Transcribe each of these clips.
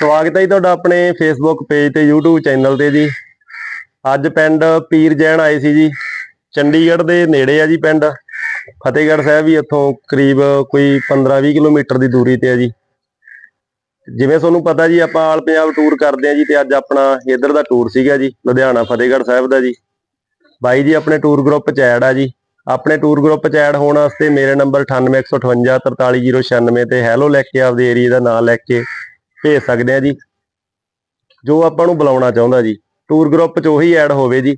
ਸਵਾਗਤ ਹੈ ਜੀ ਤੁਹਾਡਾ ਆਪਣੇ ਫੇਸਬੁੱਕ ਪੇਜ ਤੇ YouTube ਚੈਨਲ ਤੇ ਜੀ। ਅੱਜ ਪਿੰਡ ਪੀਰ ਜੈਨ ਆਏ ਸੀ ਜੀ। ਚੰਡੀਗੜ੍ਹ ਦੇ ਨੇੜੇ ਆ ਜੀ ਪਿੰਡ। ਫਤਿਹਗੜ੍ਹ ਸਾਹਿਬ ਵੀ ਇੱਥੋਂ ਕਰੀਬ ਕੋਈ 15-20 ਕਿਲੋਮੀਟਰ ਦੀ ਦੂਰੀ ਤੇ ਆ ਜੀ। ਜਿਵੇਂ ਤੁਹਾਨੂੰ ਪਤਾ ਜੀ, ਆਪਾਂ ਆਲ ਪੰਜਾਬ ਟੂਰ ਕਰਦੇ ਆ ਜੀ ਤੇ ਅੱਜ ਆਪਣਾ ਇੱਧਰ ਦਾ ਟੂਰ ਸੀਗਾ ਜੀ, ਲੁਧਿਆਣਾ ਫਤਿਹਗੜ੍ਹ ਸਾਹਿਬ ਦਾ ਜੀ। ਬਾਈ ਜੀ ਆਪਣੇ ਟੂਰ ਗਰੁੱਪ ਚ ਐਡ ਆ ਜੀ। ਆਪਣੇ ਟੂਰ ਗਰੁੱਪ ਚ ਐਡ ਹੋਣ ਵਾਸਤੇ ਮੇਰੇ ਨੰਬਰ 9815543096 ਤੇ ਹੈਲੋ ਲਿਖ ਕੇ ਆਪਦੇ ਏਰੀਆ ਦਾ ਨਾਮ ਲਿਖ ਕੇ ਭੇਜ ਸਕਦੇ ਆ ਜੀ। ਜੋ ਆਪਾਂ ਨੂੰ ਬੁਲਾਉਣਾ ਚਾਹੁੰਦਾ ਜੀ। ਟੂਰ ਗਰੁੱਪ 'ਚ ਉਹੀ ਐਡ ਹੋਵੇ ਜੀ।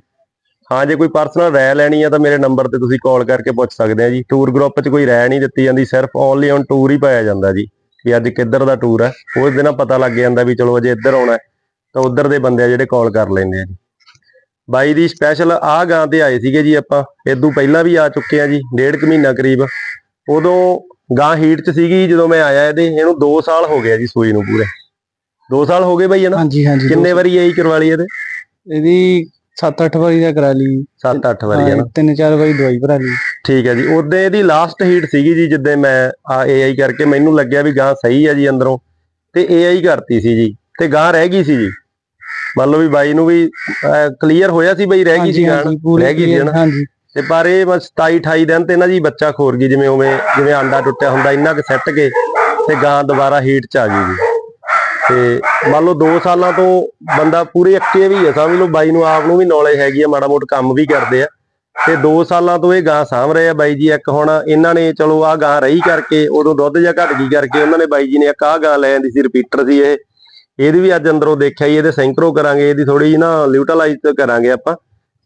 ਹਾਂ, ਜੇ ਕੋਈ ਪਰਸਨਲ ਰਾਇ ਲੈਣੀ ਆ ਤਾਂ ਮੇਰੇ ਨੰਬਰ ਤੇ ਤੁਸੀਂ ਕਾਲ ਕਰਕੇ ਪੁੱਛ ਸਕਦੇ ਆ ਜੀ। ਟੂਰ ਗਰੁੱਪ 'ਚ ਕੋਈ ਰਾਇ ਨਹੀਂ ਦਿੱਤੀ ਜਾਂਦੀ, ਸਿਰਫ ਓਨਲੀ ਔਨ ਟੂਰ ਹੀ ਪਾਇਆ ਜਾਂਦਾ ਜੀ। ਵੀ ਅੱਜ ਕਿੱਧਰ ਦਾ ਟੂਰ ਹੈ ਉਸ ਦਿਨ ਪਤਾ ਲੱਗ ਜਾਂਦਾ ਵੀ ਚਲੋ ਅਜੇ ਇੱਧਰ ਆਉਣਾ ਤਾਂ ਉੱਧਰ ਦੇ ਬੰਦੇ ਆ ਜਿਹੜੇ ਕਾਲ ਕਰ ਲੈਂਦੇ ਆ ਜੀ। ਬਾਈ ਦੀ ਸਪੈਸ਼ਲ ਆ ਗਾਂ ਤੇ ਆਏ ਸੀਗੇ ਜੀ ਆਪਾਂ। ਇਦੋਂ ਪਹਿਲਾਂ ਵੀ ਆ ਚੁੱਕੇ ਆ ਜੀ, ਡੇਢ ਕੁ ਮਹੀਨਾ ਕਰੀਬ। ਉਦੋਂ ਗਾਂ ਹੀਟ 'ਚ ਸੀਗੀ ਜਦੋਂ ਮੈਂ ਆਇਆ ਇਹਦੇ ਇਹਨੂੰ 2 ਸਾਲ ਹੋ ਗਏ ਆ ਜੀ ਸੂਈ ਨੂੰ ਪੂਰੇ। 2 ਸਾਲ ਹੋ ਗਏ ਬਾਈ ਹਨਾ ਹਾਂਜੀ ਹਾਂਜੀ ਕਿੰਨੇ ਵਾਰੀ ਆਈ ਕਰਵਾ ਲਈ ਇਹਦੇ ਇਹਦੀ 7-8 ਵਾਰੀ ਦਾ ਕਰਾ ਲਈ। 7-8 ਵਾਰੀ ਹੈ ਨਾ? ਤਿੰਨ ਚਾਰ ਵਾਰੀ ਦਵਾਈ ਭਰਾ ਲਈ। ਠੀਕ ਹੈ ਜੀ। ਉਦੋਂ ਇਹਦੀ ਲਾਸਟ ਹੀਟ ਸੀਗੀ ਜੀ ਜਿੱਦੇ ਮੈਂ ਆ ਏਆਈ ਕਰਕੇ ਮੈਨੂੰ ਲੱਗਿਆ ਵੀ ਗਾਂ ਸਹੀ ਹੈ ਜੀ ਅੰਦਰੋਂ। ਤੇ ਏਆਈ ਕਰਤੀ ਸੀ ਜੀ। ਤੇ ਗਾਂ ਰਹਿ ਗਈ ਸੀ ਜੀ। ਮੰਨ ਲਓ ਵੀ ਬਾਈ ਨੂੰ ਵੀ ਕਲੀਅਰ ਹੋਇਆ ਸੀ ਬਈ ਰਹਿ ਗਈ ਸੀ ਗਾਂ ਰਹਿ ਗਈ ਸੀ ਨਾ? ਹਾਂਜੀ। ਤੇ ਪਰ ਇਹ ਬਸ 27 28 ਦਿਨ ਤੇ ਨਾ ਜੀ ਬੱਚਾ ਖੋਰ ਗਈ, ਜਿਵੇਂ ਉਵੇਂ, ਜਿਵੇਂ ਆਂਡਾ ਟੁੱਟਿਆ ਹੁੰਦਾ, ਇੰਨਾ ਕੁ ਸੈੱਟ ਕੇ ਤੇ ਗਾਂ ਦੁਬਾਰਾ ਹੀਟ ਚ ਆ ਗਈ ਜੀ। ਤੇ ਮੰਨ ਲਓ 2 ਸਾਲਾਂ ਤੋਂ ਬੰਦਾ ਪੂਰੇ ਅੱਕੇ ਵੀ ਹੈ ਸਮਝ ਲਓ ਬਾਈ ਨੂੰ ਆਪ ਨੂੰ ਵੀ ਨੌਲੇਜ ਹੈਗੀ ਆ, ਮਾੜਾ ਮੋਟ ਕੰਮ ਵੀ ਕਰਦੇ ਆ। ਤੇ 2 ਸਾਲਾਂ ਤੋਂ ਇਹ ਗਾਂ ਸਾਂਭ ਰਹੇ ਆ ਬਾਈ ਜੀ, ਇੱਕ ਹੁਣ ਇਹਨਾਂ ਨੇ ਚਲੋ ਆ ਗਾਂ ਰਹੀ ਕਰਕੇ, ਉਦੋਂ ਦੁੱਧ ਜਾਂ ਘਟ ਗਈ ਕਰਕੇ ਉਹਨਾਂ ਨੇ ਬਾਈ ਜੀ ਨੇ ਇੱਕ ਆ ਗਾਂ ਲੈ ਆਂਦੀ ਸੀ ਰਿਪੀਟਰ ਸੀ ਇਹ। ਇਹਦੀ ਵੀ ਅੱਜ ਅੰਦਰੋਂ ਦੇਖਿਆ ਜੀ, ਇਹਦੇ ਸੈਂਕਰੋ ਕਰਾਂਗੇ, ਇਹਦੀ ਥੋੜੀ ਜਿਹੀ ਨਾ ਲਿਊਟਲਾਈਜ਼ ਕਰਾਂਗੇ ਆਪਾਂ।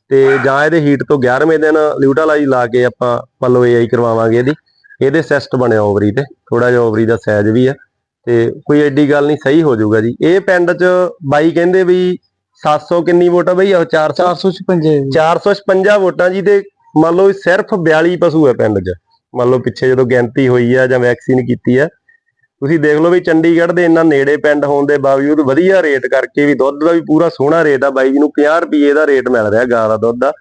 ਤੇ ਜਾਂ ਇਹਦੇ ਹੀਟ ਤੋਂ 11ਵੇਂ ਦਿਨ ਲਿਊਟਲਾਈਜ਼ ਲਾ ਕੇ ਆਪਾਂ ਲਓ ਏਆਈ ਕਰਵਾਵਾਂਗੇ ਇਹਦੀ ਇਹਦੇ ਸਿਸਟ ਬਣਿਆ ਓਵਰੀ ਤੇ ਥੋੜਾ ਜਿਹਾ ਓਵਰੀ ਦਾ ਸਾਈਜ਼ ਵੀ ਆ ਤੇ ਕੋਈ ਐਡੀ ਗੱਲ ਨਹੀਂ ਸਹੀ ਹੋ ਜਾਊਗਾ ਜੀ। ਇਹ ਪਿੰਡ 'ਚ ਬਾਈ ਕਹਿੰਦੇ ਵੀ 700 ਕਿੰਨੀ ਵੋਟ ਬਈ ਉਹ 400 456 456 ਵੋਟਾਂ ਜੀ ਤੇ ਮੰਨ ਲਓ ਸਿਰਫ 42 ਪਸ਼ੂ ਹੈ ਪਿੰਡ 'ਚ। ਮੰਨ ਲਓ ਪਿੱਛੇ ਜਦੋਂ ਗਿਣਤੀ ਹੋਈ ਆ ਜਾਂ ਵੈਕਸੀਨ ਕੀਤੀ ਆ ਤੁਸੀਂ ਦੇਖ ਲਓ ਵੀ ਚੰਡੀਗੜ੍ਹ ਦੇ ਇੰਨਾ ਨੇੜੇ ਪਿੰਡ ਹੋਣ ਦੇ ਬਾਵਜੂਦ ਵਧੀਆ ਰੇਟ ਕਰਕੇ ਵੀ ਦੁੱਧ ਦਾ ਵੀ ਪੂਰਾ ਸੋਹਣਾ ਰੇਟ ਆ ਬਾਈ ਜੀ ਨੂੰ 50 ਰੁਪਏ ਦਾ ਰੇਟ ਮਿਲ ਰਿਹਾ ਗਾਂ ਦਾ ਦੁੱਧ ਦਾ।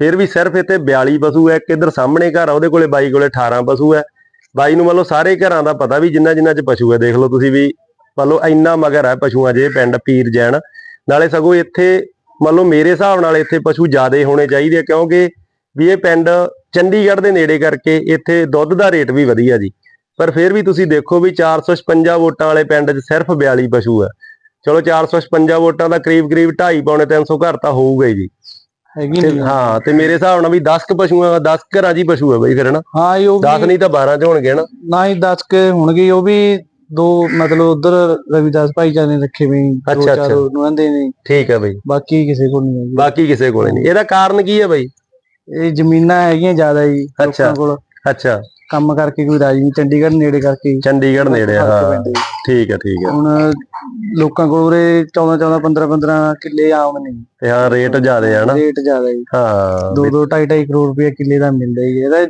ਫਿਰ ਵੀ ਸਿਰਫ ਇੱਥੇ 42 ਪਸ਼ੂ ਹੈ ਇੱਕ ਸਾਹਮਣੇ ਘਰ ਆ, ਉਹਦੇ ਕੋਲੇ ਬਾਈ ਕੋਲੇ 18 ਪਸ਼ੂ ਹੈ ਬਾਈ ਨੂੰ ਮੰਨ ਲਓ ਸਾਰੇ ਘਰਾਂ ਦਾ ਪਤਾ ਵੀ ਜਿੰਨਾ ਜਿੰਨਾ ਚ ਪਸ਼ੂ ਹੈ ਦੇਖ ਲਓ ਤੁਸੀਂ ਵੀ ਮੰਨ ਲਓ ਇੰਨਾ ਮਗਰ ਹੈ ਪਸ਼ੂਆਂ ਜੇ ਪਿੰਡ ਪੀਰ ਜੈਨ। ਨਾਲੇ ਸਗੋਂ ਇੱਥੇ ਮੰਨ ਲਓ ਮੇਰੇ ਹਿਸਾਬ ਨਾਲ ਇੱਥੇ ਪਸ਼ੂ ਜ਼ਿਆਦੇ ਹੋਣੇ ਚਾਹੀਦੇ ਆ, ਕਿਉਂਕਿ ਵੀ ਇਹ ਪਿੰਡ ਚੰਡੀਗੜ੍ਹ ਦੇ ਨੇੜੇ ਕਰਕੇ ਇੱਥੇ ਦੁੱਧ ਦਾ ਰੇਟ ਵੀ ਵਧੀਆ ਜੀ। ਪਰ ਫਿਰ ਵੀ ਤੁਸੀਂ ਦੇਖੋ ਵੀ 456 ਵੋਟਾਂ ਵਾਲੇ ਪਿੰਡ 'ਚ ਸਿਰਫ 42 ਪਸ਼ੂ ਆ। ਚਲੋ 456 ਵੋਟਾਂ ਦਾ ਕਰੀਬ ਕਰੀਬ 2.5 ਪੌਣੇ 300 ਘਰ ਤਾਂ ਹੋਊਗਾ ਹੀ ਜੀ। ਹੈਗੀ ਤੇ ਨਹੀਂ ਹਾਂ ਤੇ ਮੇਰੇ ਹਿਸਾਬ ਨਾਲ ਵੀ 10 ਕ ਪਸ਼ੂਆਂ 10 ਘਰਾਂ ਹੀ ਪਸ਼ੂ ਆ ਬਈ ਫਿਰ ਹਨਾ? ਹਾਂ ਇਹ ਉਹ 10 ਵੀ ਨਹੀਂ ਤਾਂ 12 'ਚ ਹੋਣਗੇ ਨਾ ਨਾ ਹੀ 10 ਕੇ ਹੋਣਗੇ ਉਹ ਵੀ ਦੋ ਮਤਲਬ ਉਧਰ ਰਵਿਦਾਸ ਭਾਈਚਾਰੇ ਨੇ ਰੱਖੇ ਵੀ ਦੋ ਚਾਰ ਅੱਛਾ। ਨੁਹੰਦੇ ਨੇ। ਠੀਕ ਹੈ ਬਈ। ਬਾਕੀ ਕਿਸੇ ਕੋਲ ਨਹੀਂ ਹੈਗੀ। ਬਾਕੀ ਕਿਸੇ ਕੋਲੇ ਨਹੀਂ। ਇਹਦਾ ਕਾਰਨ ਕੀ ਹੈ ਬਈ? ਇਹ ਜ਼ਮੀਨਾਂ ਹੈਗੀਆਂ ਜ਼ਿਆਦਾ ਜੀ ਅੱਛਾ। ਲੋਕਾਂ ਕੋਲ। ਅੱਛਾ। ਕੰਮ ਕਰਕੇ ਕੋਈ ਰਾਜੀ ਨਹੀਂ ਚੰਡੀਗੜ੍ਹ ਨੇੜੇ ਕਰਕੇ। ਚੰਡੀਗੜ੍ਹ ਨੇੜੇ ਆ, ਹਾਂ। ਠੀਕ ਹੈ ਠੀਕ ਹੈ। ਹੁਣ ਲੋਕਾਂ ਕੋਲ ਉਰੇ 14 14 15 15 ਕਿੱਲੇ ਆਮ ਨੇ। ਤੇ ਹਾਂ ਰੇਟ ਜ਼ਿਆਦੇ ਆ ਨਾ ਰੇਟ ਜ਼ਿਆਦਾ ਜੀ। ਹਾਂ। ਦੋ ਦੋ ਢਾਈ ਢਾਈ ਕਰੋੜ ਰੁਪਏ ਕਿੱਲੇ ਦਾ ਮਿਲਦਾ ਜੀ। ਇਹਦਾ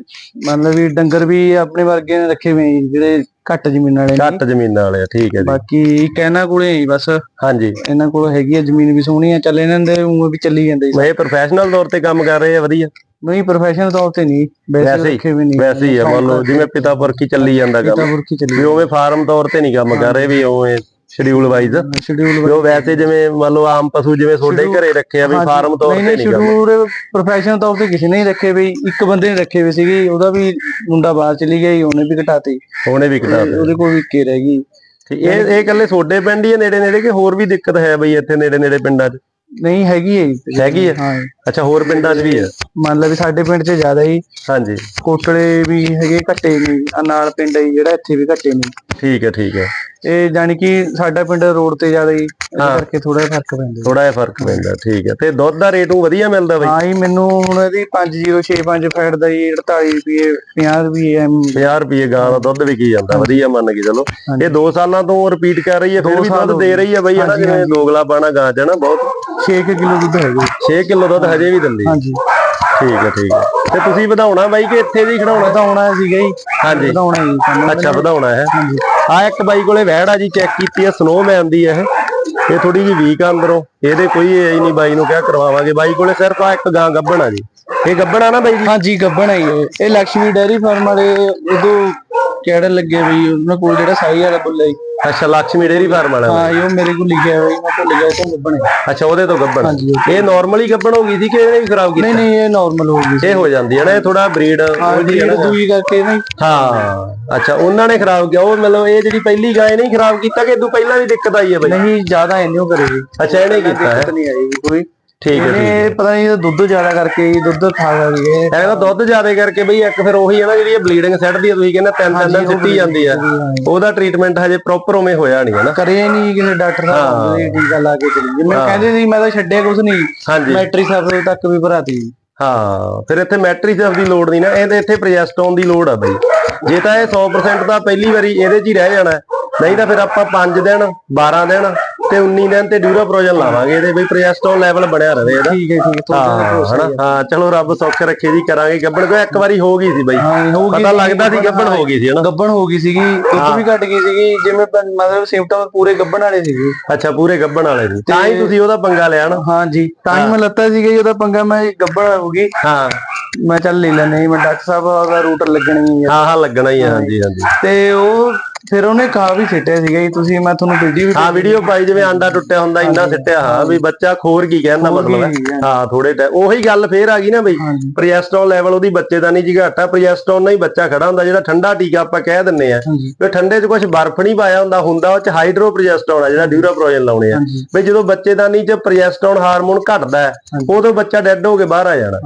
ਮਤਲਬ ਵੀ ਡੰਗਰ ਵੀ ਆਪਣੇ ਵਰਗੇ ਨੇ ਰੱਖੇ ਹੋਏ ਜਿਹੜੇ ਘੱਟ ਜ਼ਮੀਨ ਵਾਲੇ ਨੇ। ਘੱਟ ਜ਼ਮੀਨਾਂ ਵਾਲੇ ਠੀਕ ਹੈ ਜੀ। ਬਾਕੀ ਇਹਨਾਂ ਕੋਲੇ ਹੀ ਬਸ। ਹਾਂਜੀ। ਇਹਨਾਂ ਕੋਲ ਹੈਗੀ ਆ ਜ਼ਮੀਨ ਵੀ ਸੋਹਣੀ ਆ ਚੱਲ ਇਹਨਾਂ ਦੇ ਉਵੇਂ ਵੀ ਚੱਲੀ ਜਾਂਦੇ ਜੀ। ਇਹ ਪ੍ਰੋਫੈਸ਼ਨਲ ਤੌਰ ਤੇ ਕੰਮ ਕਰ ਰਹੇ ਆ ਵਧੀਆ। ਨਹੀਂ ਪ੍ਰੋਫੈਸ਼ਨਲ ਤੌਰ ਤੇ ਨਹੀਂ। ਵੈਸੇ ਰੱਖੇ ਵੀ ਨਹੀਂ। ਵੈਸੇ ਹੀ ਆ ਮੰਨ ਲਓ ਜਿਵੇਂ ਪਿਤਾ ਪੁਰਖੀ ਚੱਲੀ ਜਾਂਦਾ ਪਿਤਾ ਕੰਮ। ਪੁਰਖੀ ਚੱਲੀ ਵੀ ਉਵੇਂ ਫਾਰਮ ਤੌਰ ਤੇ ਨਹੀਂ ਕੰਮ ਕਰ ਰਹੇ ਵੀ ਉਵੇਂ ਸ਼ਡਿਊਲ ਵਾਈਜ਼ ਸ਼ਡਿਊਲ ਜੋ ਵੈਸੇ ਜਿਵੇਂ ਮੰਨ ਲਓ ਆਮ ਪਸ਼ੂ ਜਿਵੇਂ ਤੁਹਾਡੇ ਘਰੇ ਰੱਖੇ ਆ ਵੀ ਫਾਰਮ ਤੌਰ ਤੇ ਨਹੀਂ ਸ਼ਡਿਊਲ ਪ੍ਰੋਫੈਸ਼ਨਲ ਤੌਰ ਤੇ ਕਿਸੇ ਨੇ ਰੱਖੇ ਵੀ ਇੱਕ ਬੰਦੇ ਨੇ ਰੱਖੇ ਵੀ ਸੀਗੇ ਉਹਦਾ ਵੀ ਮੁੰਡਾ ਬਾਹਰ ਚਲੀ ਗਿਆ ਉਹਨੇ ਵੀ ਘਟਾਤੀ। ਉਹਨੇ ਵੀ ਕਟਾ ਤੇ ਉਹਦੇ ਕੋਲ ਵੀ ਕੇ ਰਹਿ ਗਈ। ਇਹ ਇਹ ਇਕੱਲੇ ਤੁਹਾਡੇ ਪਿੰਡ ਹੀ ਨੇੜੇ ਨੇੜੇ ਕਿ ਹੋਰ ਵੀ ਦਿੱਕਤ ਹੈ ਬਈ ਇੱਥੇ ਨੇੜੇ ਨੇੜੇ ਪਿੰਡਾਂ 'ਚ? ਨਹੀਂ ਹੈਗੀ ਹੈ ਜੀ। ਹੈਗੀ ਹੈ? ਹਾਂ। ਅੱਛਾ ਹੋਰ ਪਿੰਡਾਂ 'ਚ ਵੀ ਹੈ? ਮੰਨ ਲਾ ਵੀ ਸਾਡੇ ਪਿੰਡ 'ਚ ਜ਼ਿਆਦਾ ਹੀ ਹਾਂਜੀ। ਕੋਟਲੇ ਵੀ ਹੈਗੇ ਘੱਟੇ ਨੇ ਆ ਨਾਲ ਪਿੰਡ ਹੈ ਜੀ ਜਿਹੜਾ ਇੱਥੇ ਵੀ ਘੱਟੇ ਨੇ ਠੀਕ ਹੈ ਠੀਕ ਹੈ। ਇਹ ਜਾਣੀ ਕਿ ਸਾਡਾ ਪਿੰਡ ਰੋਡ ਤੇ ਜ਼ਿਆਦਾ ਹੀ ਇਸ ਹਾਂ। ਕਰਕੇ ਥੋੜਾ ਜਿਹਾ ਫ਼ਰਕ ਪੈਂਦਾ ਥੋੜਾ ਜਿਹਾ ਫ਼ਰਕ ਪੈਂਦਾ ਠੀਕ ਹੈ। ਤੇ ਦੁੱਧ ਦਾ ਰੇਟ ਉਹ ਵਧੀਆ ਮਿਲਦਾ ਬਈ? ਹਾਂ ਜੀ ਮੈਨੂੰ ਹੁਣ ਇਹਦੀ 5065 ਫੈਟ ਦਾ ਜੀ 48 ਰੁਪਏ 50 ਰੁਪਏ ਐਮ 50 ਰੁਪਏ ਗਾਂ ਦਾ ਦੁੱਧ ਵਿਕੀ ਜਾਂਦਾ ਵਧੀਆ ਮੰਨ ਕੇ ਚਲੋ। ਹਾਂਜੀ। ਇਹ 2 ਸਾਲਾਂ ਤੋਂ ਰਿਪੀਟ ਕਰ ਰਹੀ ਹੈ ਫਿਰ ਦੋ ਵੀ ਸਾਲ ਦੁੱਧ ਹੋ ਦੇ ਗਏ। ਰਹੀ ਹੈ ਬਈ ਹਨਾ ਹਾਂਜੀ, ਜਿਵੇਂ। ਦੋਗਲਾ ਪਾਣਾ ਗਾਂ ਚ ਨਾ ਬਹੁਤ। 6 ਕਿਲੋ ਦੁੱਧ ਹੈਗਾ 6 ਕਿਲੋ ਦੁੱਧ ਹਜੇ ਵੀ ਦਿੰਦੀ। ਹੈ। ਹਾਂਜੀ। ਠੀਕ ਹੈ ਠੀਕ ਹੈ। ਤੇ ਤੁਸੀਂ ਵਧਾਉਣਾ ਬਾਈ ਕਿ ਇੱਥੇ ਜੀ ਖੜਾਉਣਾ ਵਧਾਉਣਾ ਸੀਗਾ ਜੀ। ਹਾਂਜੀ। ਵਧਾਉਣਾ ਜੀ ਸਾਨੂੰ ਅੱਛਾ ਵਧਾਉਣਾ ਹੈ। ਹਾਂਜੀ। ਆ ਇੱਕ ਬਾਈ ਕੋਲੇ ਵਹਿੜ ਆ ਜੀ ਚੈੱਕ ਕੀਤੀ ਆ ਸਨੋਮੈਨ ਦੀ ਇਹ। ਇਹ ਥੋੜੀ ਜਿਹੀ ਵੀਕ ਆ ਅੰਦਰੋਂ। ਇਹਦੇ ਕੋਈ ਇਹ ਨਹੀਂ, ਬਾਈ ਨੂੰ ਕਿਹਾ ਕਰਵਾਵਾਂਗੇ। ਬਾਈ ਕੋਲੇ ਸਿਰਫ ਆ ਇੱਕ ਗਾਂ ਗੱਭਣ ਆ ਜੀ। ਇਹ ਗੱਭਣ ਆ ਨਾ ਬਾਈ ਜੀ? ਹਾਂਜੀ, ਗੱਬਣ ਆਈ ਹੈ ਇਹ। ਲక్ష్ਮੀ ਡੈਰੀ ਫਾਰਮ ਵਾਲੇ ਉਦੋਂ ਕਹਿਣ ਲੱਗੇ ਬਈ? ਉਹਨਾਂ ਕੋਲ ਜਿਹੜਾ ਸਾਈ ਵਾਲਾ ਬੁੱਲਾ ਜੀ। ਅੱਛਾ ਲక్ష్ਮੀ ਡੇਰੀ ਫਾਰਮ ਵਾਲਾ ਹਾਂ ਇਹ ਮੇਰੇ ਕੋਲ ਲਿਖਿਆ ਹੋਇਆ ਮੈਂ ਭੁੱਲ ਗਿਆ ਉਹ ਤੋਂ ਗੱਬਣ ਅੱਛਾ ਉਹਦੇ ਤੋਂ ਗੱਬਣ। ਇਹ ਨਾਰਮਲੀ ਗੱਬਣ ਹੋ ਗਈ ਸੀ ਕਿ ਇਹਨੇ ਵੀ ਖਰਾਬ ਕੀਤੀ? ਨਹੀਂ ਨਹੀਂ ਇਹ ਨਾਰਮਲ ਹੋ ਗਈ ਇਹ ਹੋ ਜਾਂਦੀ ਹੈ ਨਾ ਇਹ ਥੋੜਾ ਬਰੀਡ ਦੂਈ ਕਰਕੇ ਨਾ ਹਾਂ ਅੱਛਾ ਉਹਨਾਂ ਨੇ ਖਰਾਬ ਕੀਤਾ ਉਹ ਮਤਲਬ ਇਹ ਜਿਹੜੀ ਪਹਿਲੀ ਗਾਂ ਨਹੀਂ ਖਰਾਬ ਕੀਤਾ ਕਿ ਇਦੋਂ ਪਹਿਲਾਂ ਵੀ ਦਿੱਕਤ ਆਈ ਹੈ ਬਈ? ਨਹੀਂ ਜ਼ਿਆਦਾ ਇਹਨੇ ਕਰੇਗੀ ਅੱਛਾ ਇਹਨੇ ਕੀਤਾ ਹੈ। ਨਹੀਂ ਆਈ ਕੋਈ। ਠੀਕ ਹੈ ਇਹਨੇ ਪਤਾ ਨਹੀਂ ਦੁੱਧ ਜ਼ਿਆਦਾ ਕਰਕੇ ਹੀ ਦੁੱਧ ਖਾ ਗਈ ਇਹ ਇਹ ਕਹਿੰਦਾ ਦੁੱਧ ਜ਼ਿਆਦਾ ਕਰਕੇ ਬਈ ਇੱਕ ਫਿਰ ਉਹੀ ਹੈ ਨਾ ਜਿਹੜੀ ਇਹ ਬਲੀਡਿੰਗ ਸੈੱਟਦੀ ਆ ਤੁਸੀਂ ਕਹਿੰਦੇ ਤਿੰਨ ਤਿੰਨ ਦਿਨ ਸਿੱਟੀ ਜਾਂਦੀ ਆ। ਉਹਦਾ ਟ੍ਰੀਟਮੈਂਟ ਹਜੇ ਪ੍ਰੋਪਰ ਉਵੇਂ ਹੋਇਆ ਨਹੀਂ ਹੈ ਨਾ। ਕਰਿਆ ਨਹੀਂ ਕਿਸੇ ਡਾਕਟਰ ਸਾਹਿਬ ਨੇ ਟੀਕਾ ਲਾ ਕੇ ਚਲੀ ਮੈਂ ਕਹਿੰਦੇ ਸੀ ਮੈਂ ਤਾਂ ਛੱਡਿਆ ਕੁਝ ਨਹੀਂ। ਮੈਟ੍ਰਿਕ ਸਾਹਿਬ ਤੱਕ ਵੀ ਭਰਾਤੀ। ਹਾਂ ਫਿਰ ਇੱਥੇ ਮੈਟ੍ਰਿਸੈਫ ਦੀ ਲੋੜ ਨਹੀਂ ਨਾ ਇਹਦੇ ਇੱਥੇ ਪ੍ਰੋਜੈਸਟੋਨ ਦੀ ਲੋੜ ਆ ਬਈ। ਜੇ ਤਾਂ ਇਹ 100% ਤਾਂ ਪਹਿਲੀ ਵਾਰੀ ਇਹਦੇ 'ਚ ਹੀ ਰਹਿ ਜਾਣਾ। ਹੈ। ਨਹੀਂ ਤਾਂ ਫਿਰ ਆਪਾਂ 5 ਦਿਨ 12 ਦਿਨ ਤੇ 19 ਦਿਨ ਤੇ ਡਿਊਰਾਪ੍ਰੋਜਨ ਲਾਵਾਂਗੇ ਇਹਦੇ ਬਈ ਪ੍ਰੋਜੈਸਟੋਨ ਲੈਵਲ ਬਣਿਆ ਰਵੇ ਇਹਦਾ। ਠੀਕ ਹੈ ਠੀਕ ਹੈ ਤੁਹਾਡਾ ਹਾਂ। ਚਲੋ ਰੱਬ ਸੌਖ ਰੱਖੇ ਜੀ ਕਰਾਂਗੇ ਗੱਬਣ ਕੋ ਇੱਕ ਵਾਰੀ ਹੋ ਗਈ ਸੀ ਬਈ। ਪਤਾ ਲੱਗਦਾ ਸੀ ਗੱਬਣ ਹੋ ਗਈ ਸੀ ਹਨਾ? ਗੱਬਣ ਹੋ ਗਈ ਸੀਗੀ ਦੁੱਧ ਵੀ ਘਟ ਗਈ ਸੀਗੀ ਜਿਵੇਂ ਮਤਲਬ ਸਿੰਪਟਮ ਪੂਰੇ ਗੱਬਣ ਵਾਲੇ ਸੀਗੇ। ਅੱਛਾ ਪੂਰੇ ਗੱਬਣ ਵਾਲੇ ਸੀ। ਤਾਂ ਹੀ ਤੁਸੀਂ ਉਹਦਾ ਪੰਗਾ ਲਿਆ ਨਾ। ਹਾਂ ਜੀ ਤਾਂ ਹੀ ਮੈਂ ਲੱਤਾ ਸੀਗਾ ਜੀ ਉਹਦਾ ਪੰਗਾ ਮੈਂ ਗੱਬਣ ਹੋ ਗਈ। ਹਾਂ। ਮੈਂ ਚੱਲ ਲੈ ਲੈਣੇ ਮੈਂ ਡਾਕਟਰ ਸਾਹਿਬ ਦਾ ਰੂਟ ਲੱਗਣੀ ਹੈ ਹਾਂ ਹਾਂ ਲੱਗਣਾ ਹੀ ਹੈ ਹਾਂਜੀ ਹਾਂਜੀ। ਤੇ ਉਹ ਫਿਰ ਉਹਨੇ ਖਾ ਵੀ ਸਿੱਟਿਆ ਸੀਗਾ ਜੀ? ਤੁਸੀਂ ਮੈਂ ਤੁਹਾਨੂੰ ਵੀਡੀਓ ਵੀ ਹਾਂ ਵੀਡੀਓ ਪਾਈ ਜਿਵੇਂ ਆਂਡਾ ਟੁੱਟਿਆ ਹੁੰਦਾ ਇੰਨਾ ਸਿੱਟਿਆ ਹਾਂ ਵੀ ਬੱਚਾ ਖੋਰ ਕੀ ਕਹਿੰਦਾ ਮਤਲਬ ਹੈ। ਹਾਂ ਥੋੜੇ ਟਾਈਮ ਉਹੀ ਗੱਲ ਫੇਰ ਆ ਗਈ ਨਾ ਬਈ ਹਾਂਜੀ। ਪ੍ਰੋਜੈਸਟਰੋਨ ਲੈਵਲ ਉਹਦੀ ਬੱਚੇ ਦਾ ਨਹੀਂ ਜੀ ਘਟਾ ਪ੍ਰੋਜੈਸਟਰੋਨ ਨਾਲ ਹੀ ਬੱਚਾ ਖੜਾ ਹੁੰਦਾ ਜਿਹੜਾ ਠੰਡਾ ਟੀਕਾ ਆਪਾਂ ਕਹਿ ਦਿੰਨੇ ਆ। ਵੀ ਠੰਡੇ 'ਚ ਕੁਝ ਬਰਫ਼ ਨਹੀਂ ਪਾਇਆ ਹੁੰਦਾ ਹੁੰਦਾ ਉਹ 'ਚ ਹਾਈਡਰੋ ਪ੍ਰੋਜੈਸਟਰੋਨ ਆ ਜਿਹੜਾ ਡਿਊਰਾਪ੍ਰੋਜਨ ਲਾਉਣੇ ਆ। ਵੀ ਜਦੋਂ ਬੱਚੇਦਾਨੀ 'ਚ ਪ੍ਰੋਜੈਸਟਰੋਨ ਹਾਰਮੋਨ ਘਟਦਾ। ਉਦੋਂ ਬੱਚਾ ਡੈੱਡ ਹੋ ਕੇ ਬਾਹਰ ਆ ਜਾਣਾ।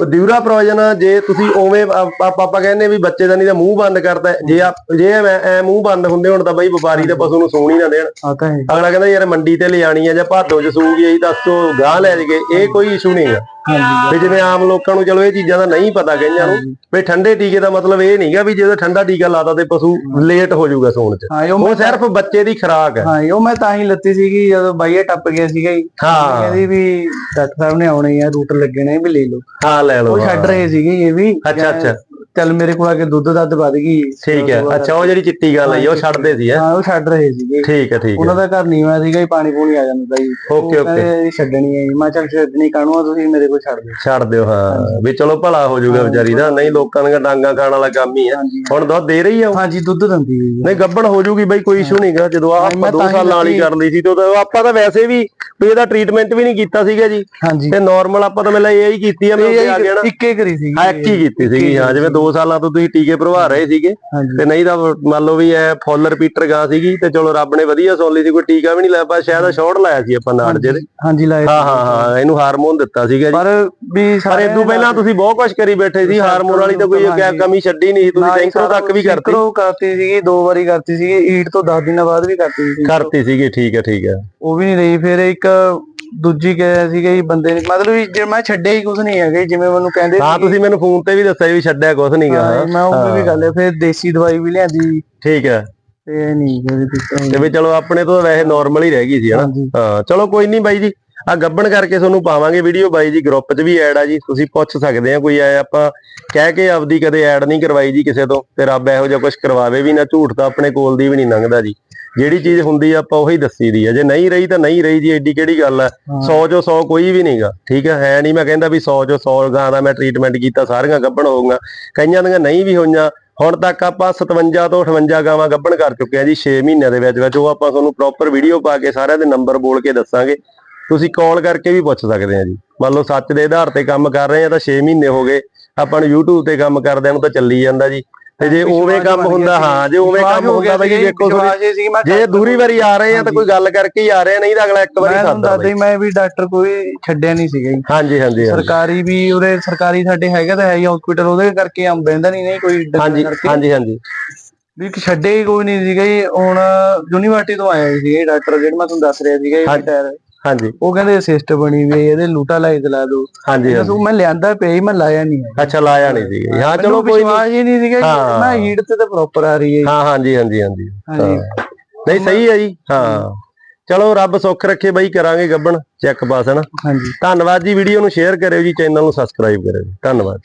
ਉਹ ਡਿਊਰਾਪ੍ਰੋਜਨ ਜੇ ਤੁਸੀਂ ਉਵੇਂ ਆਪਾਂ ਆਪਾਂ ਕਹਿੰਦੇ ਵੀ ਬੱਚੇਦਾਨੀ ਦਾ ਮੂੰਹ ਬੰਦ ਕਰਦਾ। ਜੇ ਜੇ ਐ ਮੂੰਹ ਬੰਦ ਹੁੰਦੇ ਹੁਣ ਤਾਂ ਬਈ ਵਪਾਰੀ ਤੇ ਪਸ਼ੂ ਨੂੰ ਸੂਣ ਹੀ ਨਾ ਦੇਣ। ਆ ਤਾਂ ਹੈ। ਅਗਲਾ ਕਹਿੰਦਾ ਯਾਰ ਮੰਡੀ ਤੇ ਲਿਆਣੀ ਆ ਜਾਂ ਭਾਦੋ ਚ ਸੂਗੀ ਆਈ ਦੱਸੋ ਗਾਹ ਲੈ ਜਗੇ ਇਹ ਕੋਈ ਇਸ਼ੂ ਨਹੀਂਗਾ ਹਾਂਜੀ। ਵੀ ਜਿਵੇਂ ਆਮ ਲੋਕਾਂ ਨੂੰ ਚਲੋ ਇਹ ਚੀਜ਼ਾਂ ਦਾ ਨਹੀਂ ਪਤਾ ਕਈਆਂ ਨੂੰ ਵੀ ਠੰਡੇ ਟੀਕੇ ਦਾ ਮਤਲਬ ਇਹ ਨਹੀਂਗਾ ਵੀ ਜਦੋਂ ਠੰਡਾ ਟੀਕਾ ਲਾਤਾ ਤੇ ਪਸ਼ੂ ਲੇਟ ਹੋ ਜਾਊਗਾ ਸੌਣ ਚ। ਉਹ ਸਿਰਫ ਬੱਚੇ ਦੀ ਖੁਰਾਕ ਹੈ। ਹਾਂ ਉਹ ਮੈਂ ਤਾਂ ਹੀ ਲੱਤੀ ਸੀਗੀ ਜਦੋਂ ਬਾਈਆ ਟੱਪ ਗਿਆ ਸੀਗਾ। ਹਾਂ। ਕਹਿੰਦੀ ਵੀ ਡਾਕਟਰ ਸਾਹਿਬ ਨੇ ਆਉਣੇ ਆ ਰੂਟ ਲੱਗਣੇ ਵੀ ਲੈ ਲਓ। ਹਾਂ ਲੈ ਲਓ ਉਹ ਛੱਡ ਰਹੇ ਸੀਗੇ ਇਹ ਵੀ। ਅੱਛਾ ਅੱਛਾ। ਚੱਲ ਮੇਰੇ ਕੋਲ ਆ ਕੇ ਦੁੱਧ ਦੱਧ ਵੱਧ ਗਈ। ਠੀਕ ਹੈ। ਅੱਛਾ ਉਹ ਜਿਹੜੀ ਚਿੱਟੀ ਗੱਲ ਆਈ ਉਹ ਛੱਡਦੇ ਸੀ ਹੈ? ਹਾਂ ਉਹ ਛੱਡ ਰਹੇ ਸੀਗੇ। ਠੀਕ ਹੈ ਠੀਕ ਹੈ। ਉਹਨਾਂ ਦਾ ਘਰ ਨੀਵਾਂ ਸੀਗਾ ਜੀ ਪਾਣੀ ਪੂਣੀ ਆ ਜਾਂਦਾ ਜੀ। Okay okay. ਛੱਡਣੀ ਹੈ। ਮੈਂ ਚੱਲ ਛੱਡਣੀ ਕਾਹਨੂੰ ਆ ਤੁਸੀਂ ਮੇਰੇ ਕੋਲ ਛੱਡ ਦਿਓ। ਛੱਡ ਦਿਓ ਹਾਂ। ਵੀ ਚਲੋ ਭਲਾ ਹੋ ਜਾਊਗਾ ਵਿਚਾਰੀ ਦਾ। ਨਹੀਂ ਲੋਕਾਂ ਦੀਆਂ ਡਾਂਗਾ ਖਾਣ ਵਾਲਾ ਕੰਮ ਹੀ ਆ ਹਾਂਜੀ। ਹੁਣ ਦੁੱਧ ਦੇ ਰਹੀ ਆ? ਹਾਂਜੀ ਦੁੱਧ ਦਿੰਦੀ ਹੈ ਨਹੀਂ ਗੱਬਣ ਹੋ ਜੂਗੀ ਬਈ ਕੋਈ ਇਸ਼ੂ ਨਹੀਂਗਾ ਜਦੋਂ ਆਪਾਂ ਦੋ ਤਾਂ ਹੀ ਸਾਲਾਂ ਵਾਲੀ ਕਰ ਲਈ ਸੀ ਤੇ ਆਪਾਂ ਤਾਂ ਵੈਸੇ ਵੀ ਵੀ ਇਹਦਾ ਟ੍ਰੀਟਮੈਂਟ ਵੀ ਨਹੀਂ ਕੀਤਾ ਸੀਗਾ ਜੀ। ਤੇ ਨਾਰਮਲ ਆਪਾਂ ਤਾਂ ਮਤਲਬ ਇਹ ਹੀ ਕੀਤੀ ਆ ਮੈਂ ਉੱਤੇ ਆ ਗਿਆ ਨਾ ਇੱਕੇ ਕਰੀ ਸੀਗੀ। ਇੱਕ ਹੀ ਕੀਤੀ ਸੀਗੀ ਹਾਂ ਜਿਵੇਂ 2 ਸਾਲਾਂ ਤੋਂ ਤੁਸੀਂ ਟੀਕੇ ਭਰਵਾ ਰਹੇ ਸੀਗੇ ਤੇ ਨਹੀਂ ਤਾਂ ਮੰਨ ਲਓ ਵੀ ਐ ਫੁੱਲ ਰਿਪੀਟਰ ਗਾ ਸੀਗੀ ਤੇ ਚਲੋ ਰੱਬ ਨੇ ਵਧੀਆ ਸੁਣ ਲਈ ਸੀ ਕੋਈ ਟੀਕਾ ਵੀ ਨਹੀਂ ਲਾਇਆ ਪਰ ਸ਼ਾਇਦ ਸ਼ਾਰਟ ਲਾਇਆ ਸੀ ਆਪਾਂ ਨਾੜ ਜਿਹਦੇ। ਹਾਂਜੀ ਲਾਏ ਹਾਂ ਹਾਂ ਹਾਂ ਇਹਨੂੰ ਹਾਰਮੋਨ ਦਿੱਤਾ ਸੀਗਾ ਜੀ। ਪਰ ਵੀ ਪਰ ਸਾਰੇ ਇਦੋਂ ਪਹਿਲਾਂ ਤੁਸੀਂ ਬਹੁਤ ਕੁਝ ਕਰੀ ਬੈਠੇ ਸੀ ਹਾਰਮੋਨ ਵਾਲੀ ਤਾਂ ਕੋਈ। ਕਮੀ ਛੱਡੀ ਨਹੀਂ ਸੀ ਤੁਸੀਂ ਸੈਂਕਰੋ ਤੱਕ ਵੀ ਕਰਤੀ। ਸਿੰਕਰੋ ਕਰਤੀ ਸੀਗੀ ਦੋ ਵਾਰੀ ਕਰਤੀ ਸੀਗੀ ਈਟ ਤੋਂ 10 ਦਿਨਾਂ ਬਾਅਦ ਵੀ ਕਰਤੀ ਸੀ ਕਰਤੀ ਸੀਗੀ ਠੀਕ ਹੈ ਠੀਕ ਹੈ। ਉਹ ਵੀ ਨਹੀਂ ਰਹੀ ਫਿਰ ਇੱਕ ਦੂਜੀ ਕਿਹਾ ਸੀਗਾ ਜੀ ਬੰਦੇ ਨੇ ਮਤਲਬ ਵੀ ਜੇ ਮੈਂ ਛੱਡਿਆ ਹੀ ਕੁਝ ਨਹੀਂ ਹੈਗਾ ਜੀ, ਜਿਵੇਂ ਮੈਨੂੰ ਕਹਿੰਦੇ ਹਾਂ ਤੁਸੀਂ ਮੈਨੂੰ ਫੋਨ ਤੇ ਵੀ ਦੱਸਿਆ ਵੀ ਛੱਡਿਆ ਕੁਝ ਨਹੀਂਗਾ ਮੈਂ ਉਹ ਵੀ ਗੱਲ ਹੈ ਫਿਰ ਦੇਸੀ ਦਵਾਈ ਵੀ ਲਿਆਂਦੀ। ਠੀਕ ਹੈ। ਤੇ ਨਹੀਂ ਪੀਤਾ ਤੇ ਵੀ ਚਲੋ ਆਪਣੇ ਤੋਂ ਵੈਸੇ ਨਾਰਮਲ ਹੀ ਰਹਿ ਗਈ ਸੀ ਹਨਾ? ਹਾਂਜੀ ਹਾਂ ਚਲੋ ਕੋਈ ਨਹੀਂ ਬਾਈ ਜੀ ਆ ਗੱਬਣ ਕਰਕੇ ਤੁਹਾਨੂੰ ਪਾਵਾਂਗੇ ਵੀਡੀਓ ਬਾਈ ਜੀ ਗਰੁੱਪ 'ਚ ਵੀ ਐਡ ਆ ਜੀ ਤੁਸੀਂ ਪੁੱਛ ਸਕਦੇ ਆ ਕੋਈ ਆਏ ਆਪਾਂ ਕਹਿ ਕੇ ਆਪਦੀ ਕਦੇ ਐਡ ਨਹੀਂ ਕਰਵਾਈ ਜੀ ਕਿਸੇ ਤੋਂ ਤੇ ਰੱਬ ਇਹੋ ਜਿਹਾ ਕੁਝ ਕਰਵਾਵੇ ਵੀ ਨਾ ਝੂਠ ਤਾਂ ਆਪਣੇ ਕੋਲ ਦੀ ਵੀ ਨਹੀਂ ਲੰਘਦਾ ਜੀ। ਜਿਹੜੀ ਚੀਜ਼ ਹੁੰਦੀ ਆ ਆਪਾਂ ਉਹੀ ਦੱਸੀ ਦੀ ਆ। ਜੇ ਨਹੀਂ ਰਹੀ ਤਾਂ ਨਹੀਂ ਰਹੀ ਜੀ ਐਡੀ ਕਿਹੜੀ ਗੱਲ ਆ? 100 ਚੋਂ 100 ਕੋਈ ਵੀ ਨਹੀਂਗਾ ਠੀਕ ਹੈ ਹੈ ਨਹੀਂ ਮੈਂ ਕਹਿੰਦਾ ਵੀ 100 ਚੋਂ 100 ਗਾਂ ਦਾ ਮੈਂ ਟ੍ਰੀਟਮੈਂਟ ਕੀਤਾ ਸਾਰੀਆਂ ਗੱਬਣ ਹੋਊਗਾ ਕਈਆਂ ਦੀਆਂ ਨਹੀਂ ਵੀ ਹੋਈਆਂ। ਹੁਣ ਤੱਕ ਆਪਾਂ 57 ਤੋਂ 58 ਗਾਵਾਂ ਗੱਬਣ ਕਰ ਚੁੱਕੇ ਆ ਜੀ 6 ਮਹੀਨਿਆਂ ਦੇ ਵਿੱਚ ਵਿੱਚ। ਉਹ ਆਪਾਂ ਤੁਹਾਨੂੰ ਪ੍ਰੋਪਰ ਵੀਡੀਓ ਪਾ ਕੇ ਸਾਰਿਆਂ ਦੇ ਨੰਬਰ ਬੋਲ ਕੇ ਦੱਸਾਂਗੇ। ਤੁਸੀਂ ਕਾਲ ਕਰਕੇ ਵੀ ਪੁੱਛ ਸਕਦੇ ਆ ਜੀ। ਮੰਨ ਲਓ ਸੱਚ ਦੇ ਆਧਾਰ ਤੇ ਕੰਮ ਕਰ ਰਹੇ ਆ ਤਾਂ 6 ਮਹੀਨੇ ਹੋ ਗਏ। ਆਪਾਂ ਨੂੰ YouTube ਤੇ ਕੰਮ ਕਰਦਿਆਂ ਨੂੰ ਤਾਂ ਚੱਲੀ ਜਾਂਦਾ ਜੀ। ਤੇ ਜੇ ਉਵੇਂ ਕੰਮ ਹੁੰਦਾ ਹਾਂ ਜੇ ਉਵੇਂ ਕੰਮ ਹੁੰਦਾ ਬਈ ਦੇਖੋ ਮੈਂ ਜੇ ਦੂਰੀ ਵਾਰੀ ਆ ਰਹੇ ਆ ਤਾਂ ਕੋਈ ਗੱਲ ਕਰਕੇ ਹੀ ਆ ਰਹੇ ਨਹੀਂ ਤਾਂ ਅਗਲਾ ਇੱਕ ਵਾਰੀ ਮੈਂ ਦੱਸਦਾ ਹੀ ਮੈਂ ਵੀ ਡਾਕਟਰ ਕੋਈ ਛੱਡਿਆ ਨਹੀਂ ਸੀਗਾ ਜੀ। ਹਾਂਜੀ ਹਾਂਜੀ ਸਰਕਾਰੀ ਵੀ ਉਰੇ ਸਰਕਾਰੀ ਸਾਡੇ ਹੈਗਾ ਤਾਂ ਹੈ ਹੀ ਹਸਪੀਟਲ ਉਹਦੇ ਕਰਕੇ ਆਮ ਬਹਿੰਦਾ ਨਹੀਂ ਨਹੀਂ ਕੋਈ ਹਾਂਜੀ ਹਾਂਜੀ ਹਾਂਜੀ। ਵੀ ਛੱਡੇ ਹੀ ਕੋਈ ਨਹੀਂ ਸੀਗਾ ਜੀ ਹੁਣ ਯੂਨੀਵਰਸਿਟੀ ਤੋਂ ਆਇਆ ਸੀ ਡਾਕਟਰ ਜਿਹੜਾ ਮੈਂ ਤੁਹਾਨੂੰ ਦੱਸ ਰਿਹਾ ਸੀਗਾ ਹਾਂਜੀ। ਰਿਟਾਇਰ। ਹਾਂਜੀ। ਉਹ ਕਹਿੰਦੇ ਸਿਸਟ ਬਣੀ ਵੀ ਇਹਦੇ ਲੂਟਾ ਲਾਈ ਦਿਲਾ ਦੋ। ਹਾਂਜੀ ਹਾਂਜੀ। ਮੈਂ ਲਿਆਂਦਾ ਪਿਆ ਹੀ ਮੈਂ ਲਾਇਆ ਨਹੀਂ ਅੱਛਾ ਲਾਇਆ ਨਹੀਂ ਸੀ। ਹਾਂ ਚਲੋ ਕੋਈ ਨਹੀਂ ਵਿਸ਼ਵਾਸ ਹੀ ਨਹੀਂ ਸੀਗਾ ਕਿ ਹਾਂ। ਨਾ ਹੀਟ ਤੇ ਤਾਂ ਪ੍ਰੋਪਰ ਆ ਰਹੀ ਹੈ। ਹਾਂ ਹਾਂਜੀ ਹਾਂਜੀ ਹਾਂਜੀ। ਹਾਂਜੀ। ਨਹੀਂ ਸਹੀ ਹੈ ਜੀ। ਹਾਂ। ਚਲੋ ਰੱਬ ਸੁੱਖ ਰੱਖੇ ਬਾਈ ਕਰਾਂਗੇ ਗੱਬਣ। ਚੈੱਕ ਪਾਸ ਹੈ ਨਾ ਹਾਂਜੀ। ਧੰਨਵਾਦ ਜੀ ਵੀਡੀਓ ਨੂੰ ਸ਼ੇਅਰ ਕਰਿਓ ਜੀ ਚੈਨਲ ਨੂੰ ਸਬਸਕ੍ਰਾਈਬ ਕਰਿਓ ਜੀ। ਧੰਨਵਾਦ।